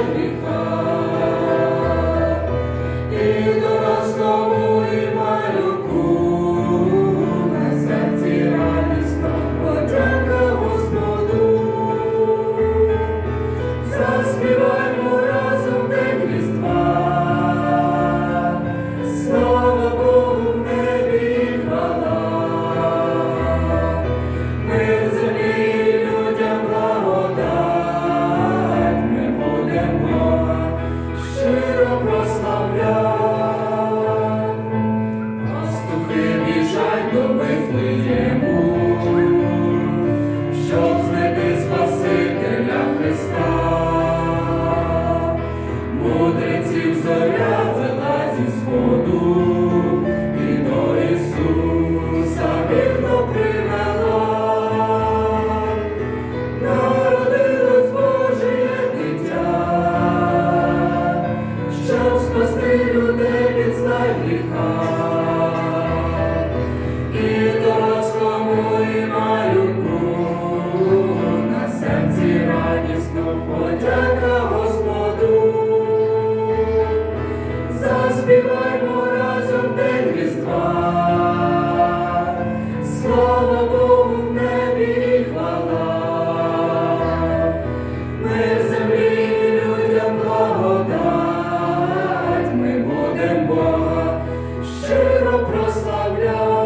life. мудреців зоря зела зі сходу, і до Ісуса вірно привела, народилось Боже дитя, щоб спасти людей від зла гріха. no.